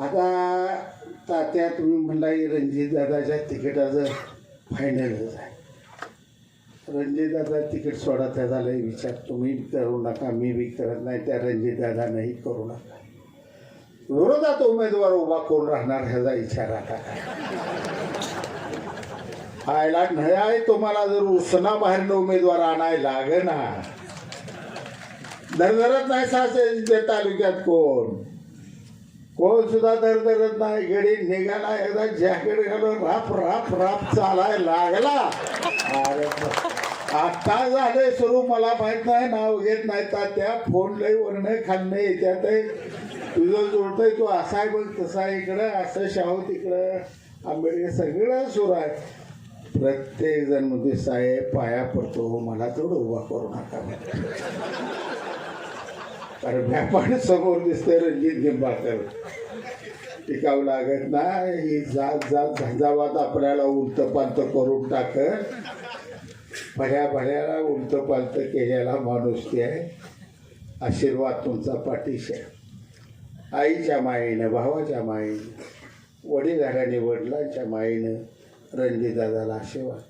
आता तात्या तुम्ही म्हणला रणजित दादाच्या तिकिटाचं फायनलच आहे. रणजित दादा तिकीट सोडा त्याचा लई विचार. तुम्ही करू नका मी बी करत नाही त्या रणजित दादानाही करू नका. विरोधात उमेदवार उभा करून राहणार ह्याचा विचार आता काय? आयला नाही आहे तुम्हाला जर उसना बाहेरनं उमेदवार आणायला लागे ना धरधरत नाही सासे तालुक्यात कोण? कोण सुद्धा दरदरत नाही गडी निघाला एकदा जॅकेट घालून राप राप राप चालाय लागला. अरे आता झालंय सुरू मला माहीत नाही नाव घेत नाही. तर त्या फोन लई वरणे खाल्ले त्यात तुझं जोडतंय तू असा आहे बघ तसा आहे इकडं असं शाहू तिकडं आंबेडकर सगळं सुरू आहे. प्रत्येक जण म्हणजे साहेब पाया पडतो मला तेवढं उभा करू नका. कारण व्यापारी समोर दिसतंय रणजित निंबाळकर टिकावं लागत नाही ही जात जात झंझावात आपल्याला उलट करून टाकत. भऱ्या भऱ्याला उलट केलेला माणूस ते आहे. आशीर्वाद तुमचा पाठीश आहे. आईच्या मायेनं भावाच्या मायेनं वडीलधाऱ्याने वडिलांच्या मायेनं रणजितदादाला आशीर्वाद.